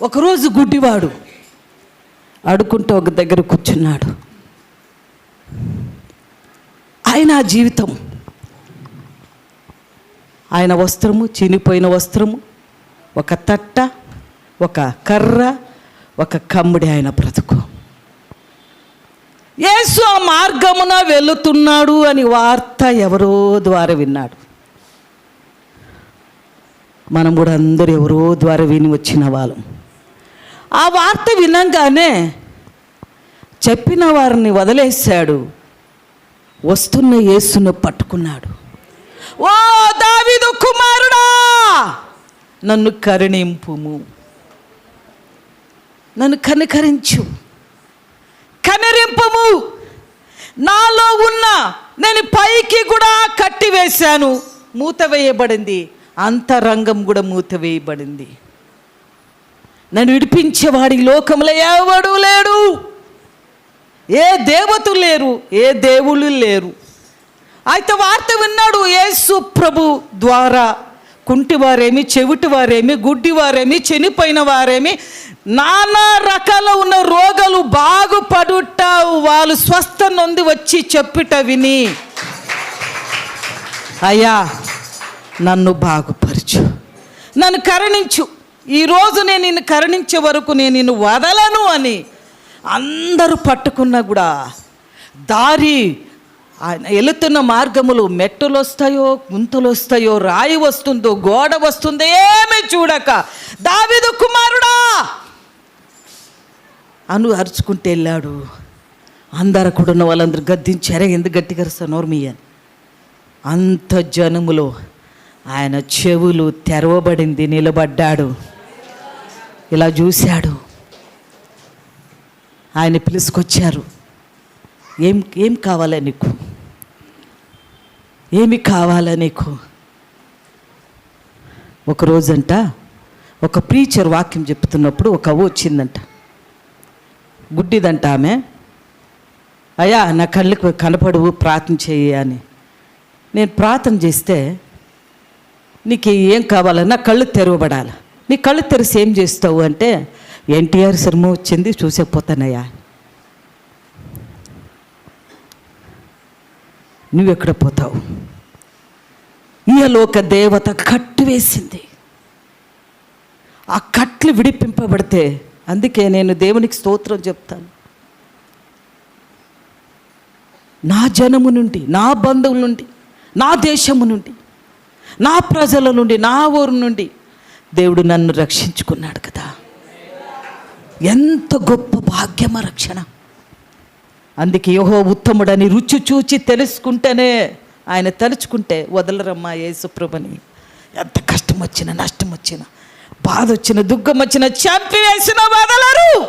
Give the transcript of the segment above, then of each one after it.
ఒకరోజు గుడ్డివాడు ఆడుకుంటూ ఒక దగ్గర కూర్చున్నాడు. ఆయన ఆ జీవితం. ఆయన వస్త్రము చినిపోయిన వస్త్రము ఒక తట్ట ఒక కర్ర ఒక కమ్ముడి ఆయన బ్రతుకు. యేసు ఆ మార్గమున వెళుతున్నాడు అని వార్త ఎవరో ద్వారా విన్నాడు. మనం కూడా అందరూ ఎవరో ద్వారా విని వచ్చిన వాళ్ళం. ఆ వార్త వినంగానే చెప్పిన వారిని వదిలేశాడు. వస్తున్న యేసును పట్టుకున్నాడు. ఓ దావిదు కుమారుడా! నన్ను కరుణింపుము. నన్ను కనికరించు. కనిరింపము. నాలో ఉన్న నేను పైకి కూడా కట్టివేశాను. మూత వేయబడింది అంతరంగం కూడా మూత వేయబడింది నన్ను విడిపించేవాడి ఈ లోకంలో ఎవడు లేడు. ఏ దేవతలు లేరు ఏ దేవుళ్ళు లేరు. అయితే వార్త విన్నాడు యేసు ప్రభు ద్వారా. కుంటివారేమి చెవిటివారేమి గుడ్డివారేమి చనిపోయిన వారేమి నానా రకాల ఉన్న రోగాలు బాగుపడుట వాళ్ళు స్వస్థ నొంది వచ్చి చెప్పుట విని అయ్యా నన్ను బాగుపరచు. నన్ను కరుణించు. ఈరోజు నేను నిన్ను కరుణించే వరకు నేను నిన్ను వదలను అని అందరూ పట్టుకున్నా కూడా దారి ఆయన వెళుతున్న మార్గములు మెట్టులు వస్తాయో గుంతలు వస్తాయో రాయి వస్తుందో గోడ వస్తుందో ఏమి చూడక దావిదు కుమారుడా! అను అరుచుకుంటూ వెళ్ళాడు. అందరు కూడా ఉన్న వాళ్ళందరూ గద్దించారే ఎందుకు గట్టిగా నోర్మి అని అంత జనములో ఆయన చెవులు తెరవబడింది నిలబడ్డాడు. ఇలా చూశాడు. ఆయన పిలుసుకొచ్చారు. ఏం ఏం కావాలా నీకు? ఏమి కావాలా నీకు? ఒక రోజంట ఒక ప్రీచర్ వాక్యం చెప్తున్నప్పుడు ఒక అవ్వ వచ్చిందంట. గుడ్డిదంట ఆమె. అయ్యా నా కళ్ళకు కనపడువు ప్రార్థన చేయి అని. నేను ప్రార్థన చేస్తే నీకు ఏం కావాలన్నా కళ్ళు తెరవబడాలి? నీ కళ్ళు తెరిసి ఏం చేస్తావు అంటే ఎన్టీఆర్ సినిమా వచ్చింది చూసేకపోతానయ్యా నువ్వెక్కడ పోతావు? ఈయలోక దేవత కట్టు వేసింది. ఆ కట్లు విడిపింపబడితే అందుకే నేను దేవునికి స్తోత్రం చెప్తాను. నా జనము నుండి నా బంధువుల నుండి నా దేశము నుండి నా ప్రజల నుండి నా ఊరు నుండి దేవుడు నన్ను రక్షించుకున్నాడు కదా. ఎంత గొప్ప భాగ్యమ రక్షణ. అందుకే యోహో ఉత్తముడని రుచి చూచి తెలుసుకుంటేనే ఆయన తలుచుకుంటే వదలరమ్మా యేసుప్రభని ఎంత కష్టం వచ్చినా నష్టం వచ్చినా బాధ వచ్చిన దుఃఖం వచ్చిన చంపివేసిన వదలరు.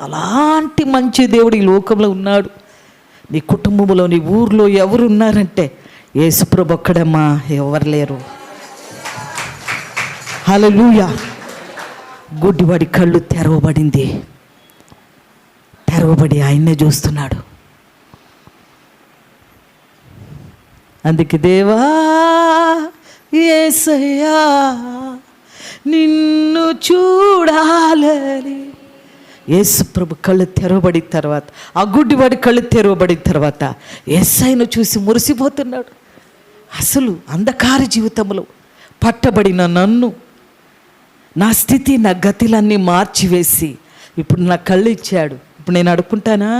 అలాంటి మంచి దేవుడు ఈ లోకంలో ఉన్నాడు. నీ కుటుంబంలో నీ ఊర్లో ఎవరు ఉన్నారంటే యేసుప్రభు ఒక్కడమ్మా ఎవరు లేరు. హలలుయ గుడ్డివాడి కళ్ళు తెరవబడింది. తెరవబడి ఆయన్నే చూస్తున్నాడు. అందుకే దేవా ఏసయ్యా నిన్ను చూడాలని. యేసు ప్రభు కళ్ళు తెరవబడిన తర్వాత ఆ గుడ్డివాడి కళ్ళు తెరవబడిన తర్వాత ఎస్ఐను చూసి మురిసిపోతున్నాడు. అసలు అంధకార జీవితంలో పట్టబడిన నన్ను నా స్థితి నా గతిలన్నీ మార్చివేసి ఇప్పుడు నా కళ్ళు ఇచ్చాడు ఇప్పుడు నేను అడుక్కుంటానా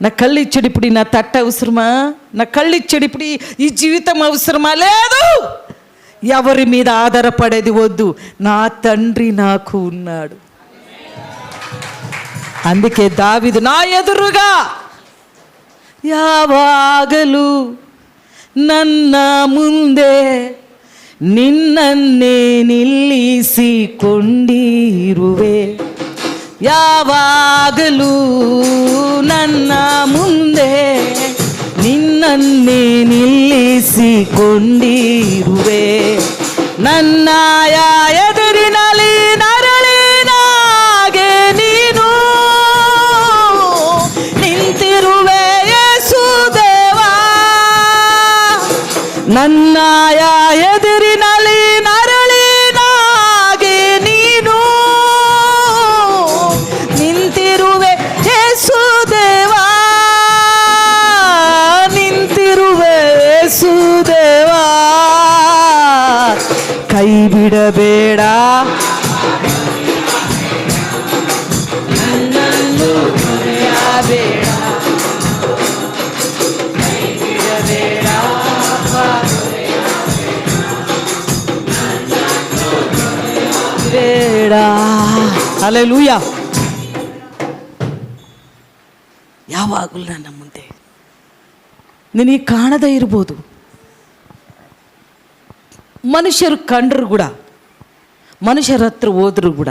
నా కళ్ళు ఇచ్చాడు ఇప్పుడు ఈ నా తట్ట అవసరమా నా కళ్ళు ఇచ్చాడు ఇప్పుడు ఈ- ఈ జీవితం అవసరమా లేదు ఎవరి మీద ఆధారపడేది వద్దు నా తండ్రి నాకు ఉన్నాడు అందుకే దావిదు నా ఎదురుగా యావాగలు ನನ್ನ ಮುಂದೆ ನಿನ್ನನ್ನೇ ನಿಲ್ಲಿಸಿಕೊಂಡಿರುವೆ. ಯಾವಾಗಲೂ ನನ್ನ ಮುಂದೆ ನಿನ್ನನ್ನೇ ನಿಲ್ಲಿಸಿಕೊಂಡಿರುವೆ. ನನ್ನ ನನ್ನಾಯ ಎದುರಿನಲ್ಲಿ ನರಳಿನಾಗೆ ನೀನು. ನಿಂತಿರುವೆ ಯೇಸುದೇವ ನಿಂತಿರುವೆ ಯೇಸುದೇವ ಕೈ ಬಿಡಬೇಡ ಬೇಡ. ಅಲೆಲೂಯ ಯಾವಾಗಲೂ ನನ್ನ ಮುಂದೆ. ನಿನಗೆ ಕಾಣದೇ ಇರ್ಬೋದು. ಮನುಷ್ಯರು ಕಂಡ್ರು ಕೂಡ ಮನುಷ್ಯರ ಹತ್ರ ಹೋದ್ರು ಕೂಡ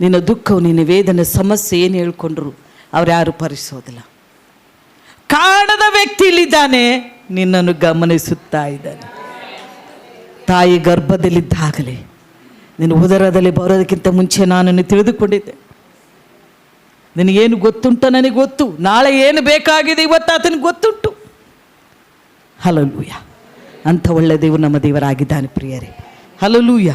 ನಿನ್ನ ದುಃಖವು ನಿನ್ನ ವೇದನೆ ಸಮಸ್ಯೆ ಏನು ಹೇಳ್ಕೊಂಡ್ರು ಅವ್ರು ಯಾರು ಪರಿಸೋದಿಲ್ಲ. ಕಾಣದ ವ್ಯಕ್ತಿಯಲ್ಲಿದ್ದಾನೆ ನಿನ್ನನ್ನು ಗಮನಿಸುತ್ತಾ ಇದ್ದಾನೆ. ತಾಯಿ ಗರ್ಭದಲ್ಲಿದ್ದಾಗಲೇ. ನಿನ್ನ ಉದರದಲ್ಲಿ ಬರೋದಕ್ಕಿಂತ ಮುಂಚೆ ನಾನು ತಿಳಿದುಕೊಂಡಿದ್ದೆ. ನಿನಗೇನು ಗೊತ್ತುಂಟ ನನಗೆ ಗೊತ್ತು. ನಾಳೆ ಏನು ಬೇಕಾಗಿದೆ ಇವತ್ತು ಆತನಿಗೆ ಗೊತ್ತುಂಟು. ಹಲಲೂಯ ಅಂಥ ಒಳ್ಳೆ ದೇವರು ನಮ್ಮ ದೇವರಾಗಿದ್ದಾನೆ ಪ್ರಿಯರೇ. ಹಲಲೂಯ